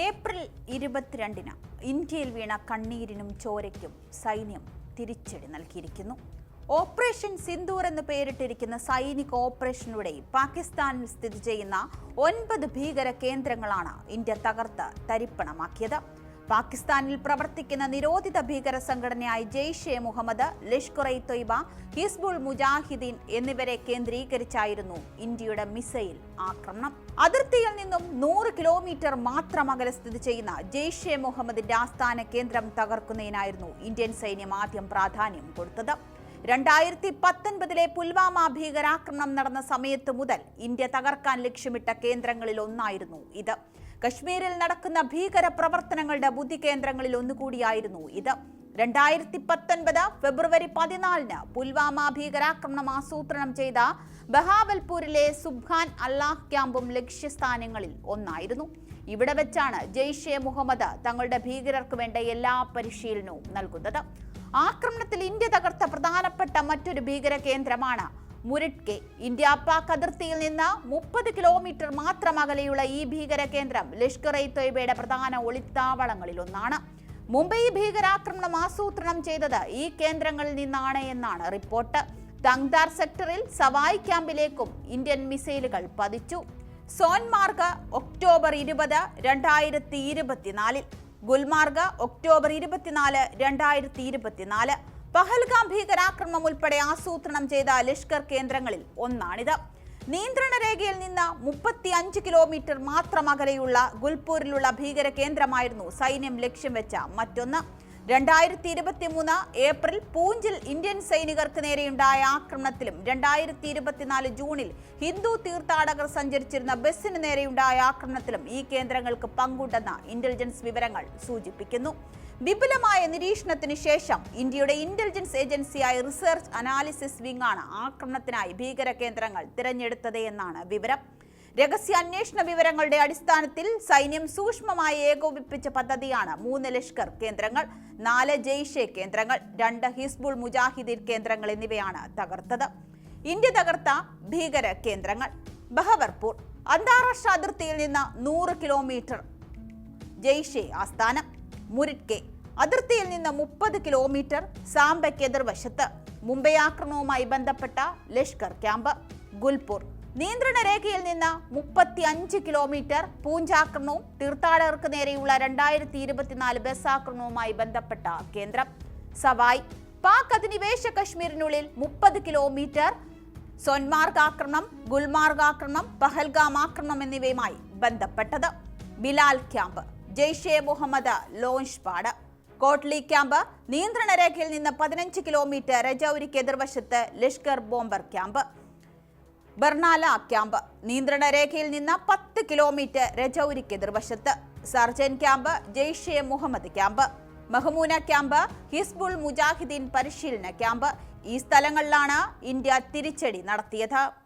April ഇരുപത്തിരണ്ടിന് ഇന്ത്യയിൽ വീണ കണ്ണീരിനും ചോരയ്ക്കും സൈന്യം തിരിച്ചടി നൽകിയിരിക്കുന്നു. ഓപ്പറേഷൻ സിന്ദൂർ എന്ന് പേരിട്ടിരിക്കുന്ന സൈനിക ഓപ്പറേഷനിലൂടെ പാകിസ്ഥാനിൽ സ്ഥിതി ചെയ്യുന്ന ഒൻപത് ഭീകര കേന്ദ്രങ്ങളാണ് ഇന്ത്യ തകർത്ത് തരിപ്പണമാക്കിയത്. പാകിസ്ഥാനിൽ പ്രവർത്തിക്കുന്ന നിരോധിത ഭീകര സംഘടനയായ ജെയ്ഷെ മുഹമ്മദ് ലഷ്കർ ഇ തൊയ്ബ ഹിസ്ബുൾ മുജാഹിദ്ദീൻ എന്നിവരെ കേന്ദ്രീകരിച്ചായിരുന്നു ഇന്ത്യയുടെ മിസൈൽ ആക്രമണം. അതിർത്തിയിൽ നിന്നും നൂറ് കിലോമീറ്റർ മാത്രം അകലെ സ്ഥിതി ചെയ്യുന്ന ജെയ്ഷെ മുഹമ്മദിന്റെ ആസ്ഥാന കേന്ദ്രം തകർക്കുന്നതിനായിരുന്നു ഇന്ത്യൻ സൈന്യം ആദ്യം പ്രാധാന്യം കൊടുത്തത്. രണ്ടായിരത്തി പത്തൊൻപതിലെ പുൽവാമ ഭീകരാക്രമണം നടന്ന സമയത്ത് മുതൽ ഇന്ത്യ തകർക്കാൻ ലക്ഷ്യമിട്ട കേന്ദ്രങ്ങളിൽ ഒന്നായിരുന്നു ഇത്. കശ്മീരിൽ നടക്കുന്ന ഭീകര പ്രവർത്തനങ്ങളുടെ ബുദ്ധി കേന്ദ്രങ്ങളിൽ ഒന്നുകൂടിയായിരുന്നു ഇത്. രണ്ടായിരത്തി പത്തൊൻപത് ഫെബ്രുവരി പതിനാലിന് പുൽവാമ ഭീകരാക്രമണം ആസൂത്രണം ചെയ്ത ബഹാവൽപൂരിലെ സുബ്ഖാൻ അല്ലാഹ് ക്യാമ്പും ലക്ഷ്യസ്ഥാനങ്ങളിൽ ഒന്നായിരുന്നു. ഇവിടെ വെച്ചാണ് ജെയ്ഷെ മുഹമ്മദ് തങ്ങളുടെ ഭീകരർക്ക് വേണ്ട എല്ലാ പരിശീലനവും നൽകുന്നത്. ആക്രമണത്തിൽ ഇന്ത്യ തകർത്ത പ്രധാനപ്പെട്ട മറ്റൊരു ഭീകര കേന്ദ്രമാണ് മുരിട്ട് കെ ഇന്ത്യ പാക് അതിർത്തിയിൽ നിന്ന് മുപ്പത് കിലോമീറ്റർ മാത്രം അകലെയുള്ള ഈ ഭീകര കേന്ദ്രം ലഷ്കർ ഇ തൊയ്ബയുടെ പ്രധാന ഒളിത്താവളങ്ങളിലൊന്നാണ് മുംബൈ ഭീകരാക്രമണം ആസൂത്രണം ചെയ്തത് ഈ കേന്ദ്രങ്ങളിൽ നിന്നാണ് എന്നാണ് റിപ്പോർട്ട്. തങ്താർ സെക്ടറിൽ സവായ് ക്യാമ്പിലേക്കും ഇന്ത്യൻ മിസൈലുകൾ പതിച്ചു. സോൺമാർഗ് ഒക്ടോബർ ഇരുപത് രണ്ടായിരത്തി ഇരുപത്തിനാലിൽ. ഗുൽമാർഗ് ഒക്ടോബർ ഇരുപത്തിനാല് രണ്ടായിരത്തി ഇരുപത്തിനാല്. പഹൽഗാം ഭീകരാക്രമം ഉൾപ്പെടെ ആസൂത്രണം ചെയ്ത ലഷ്കർ കേന്ദ്രങ്ങളിൽ ഒന്നാണിത്. നിയന്ത്രണ രേഖയിൽ നിന്ന് മുപ്പത്തി അഞ്ച് കിലോമീറ്റർ മാത്രം അകലെയുള്ള ഗുൽപൂരിലുള്ള ഭീകര കേന്ദ്രമായിരുന്നു സൈന്യം ലക്ഷ്യം വെച്ച മറ്റൊന്ന്. രണ്ടായിരത്തി ഇരുപത്തി മൂന്ന് ഏപ്രിൽ പൂഞ്ചിൽ ഇന്ത്യൻ സൈനികർക്ക് നേരെയുണ്ടായ ആക്രമണത്തിലും രണ്ടായിരത്തി ഇരുപത്തിനാല് ജൂണിൽ ഹിന്ദു തീർത്ഥാടകർ സഞ്ചരിച്ചിരുന്ന ബസ്സിന് നേരെയുണ്ടായ ആക്രമണത്തിലും ഈ കേന്ദ്രങ്ങൾക്ക് പങ്കുണ്ടെന്ന ഇന്റലിജൻസ് വിവരങ്ങൾ സൂചിപ്പിക്കുന്നു. വിപുലമായ നിരീക്ഷണത്തിന് ശേഷം ഇന്ത്യയുടെ ഇന്റലിജൻസ് ഏജൻസിയായ റിസർച്ച് അനാലിസിസ് വിംഗ് ആണ് ആക്രമണത്തിനായി ഭീകര കേന്ദ്രങ്ങൾ തിരഞ്ഞെടുത്തത് എന്നാണ് വിവരം. രഹസ്യാന്വേഷണ വിവരങ്ങളുടെ അടിസ്ഥാനത്തിൽ സൈന്യം സൂക്ഷ്മമായി ഏകോപിപ്പിച്ച പദ്ധതിയാണ് മൂന്ന് ലഷ്കർ കേന്ദ്രങ്ങൾ നാല് ജെയ്ഷെ കേന്ദ്രങ്ങൾ രണ്ട് ഹിസ്ബുൾ മുജാഹിദീൻ കേന്ദ്രങ്ങൾ എന്നിവയാണ് തകർത്തത്. ഇന്ത്യ തകർത്ത ഭീകര കേന്ദ്രങ്ങൾ ബഹവർപൂർ അന്താരാഷ്ട്ര അതിർത്തിയിൽ നിന്ന് നൂറ് കിലോമീറ്റർ ജെയ്ഷെ ആസ്ഥാനം മുരിട്കെ അതിർത്തിയിൽ നിന്ന് മുപ്പത് കിലോമീറ്റർ സാംബയ്ക്ക് എതിർവശത്ത് മുംബൈ ആക്രമണവുമായി ബന്ധപ്പെട്ട ലഷ്കർ ക്യാമ്പ് ഗുൽപൂർ നിയന്ത്രണ രേഖയിൽ നിന്ന് മുപ്പത്തി അഞ്ച് കിലോമീറ്റർ പൂഞ്ചാക്രമണവും തീർത്ഥാടകർക്ക് നേരെയുള്ള രണ്ടായിരത്തി ഇരുപത്തിനാല് ബസ് ആക്രമണവുമായി ബന്ധപ്പെട്ട കേന്ദ്രം. സവായ് പാക് അധിനിവേശ കശ്മീരിനുള്ളിൽ മുപ്പത് കിലോമീറ്റർ സൊൻമാർഗ് ആക്രമണം ഗുൽമാർഗ് ആക്രമണം പഹൽഗാം ആക്രമണം എന്നിവയുമായി ബന്ധപ്പെട്ടത്. Bilal camp Jaish-e Mohammed launch pad. Kotli camp നിയന്ത്രണ രേഖയിൽ നിന്ന് പതിനഞ്ച് കിലോമീറ്റർ രജൌരിക്ക് എതിർവശത്ത് Lashkar bomber camp. Barnala camp. നിയന്ത്രണ രേഖയിൽ നിന്ന് പത്ത് കിലോമീറ്റർ രജൌരിക്ക് എതിർവശത്ത്. Sarjan camp Jaish-e Mohammed camp. Mehmoona camp Hizbul Mujahideen പരിശീലന ക്യാമ്പ്. ഈ സ്ഥലങ്ങളിലാണ് ഇന്ത്യ തിരിച്ചടി നടത്തിയത്.